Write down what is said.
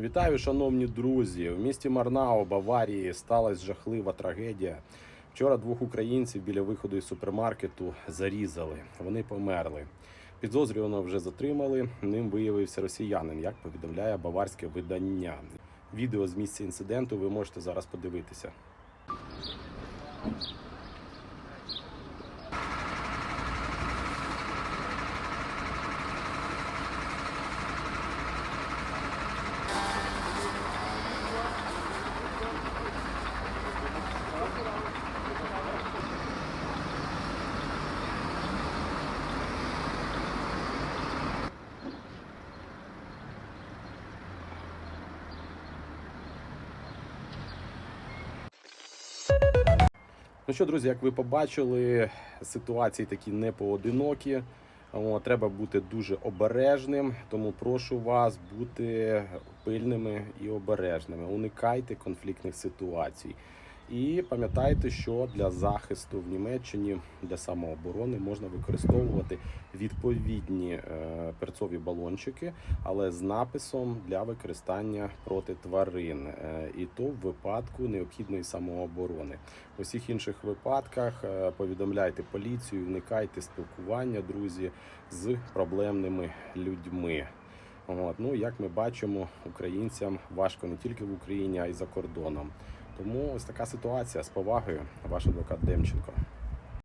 Вітаю, шановні друзі! В місті Марнау, Баварії, сталася жахлива трагедія. Вчора двох українців біля виходу із супермаркету зарізали. Вони померли. Підозрюваного вже затримали. Ним виявився росіянин, як повідомляє баварське видання. Відео з місця інциденту ви можете зараз подивитися. Ну що, друзі, як ви побачили, ситуації такі не поодинокі. Треба бути дуже обережним, тому прошу вас бути пильними і обережними. Уникайте конфліктних ситуацій. І пам'ятайте, що для захисту в Німеччині для самооборони можна використовувати відповідні е, перцові балончики, але з написом для використання проти тварин, е, і то в випадку необхідної самооборони. У всіх інших випадках е, повідомляйте поліцію, уникайте спілкування, друзі, з проблемними людьми. От. Ну, як ми бачимо, українцям важко не тільки в Україні, а й за кордоном. Тому ось така ситуація з повагою, ваш адвокат Демченко.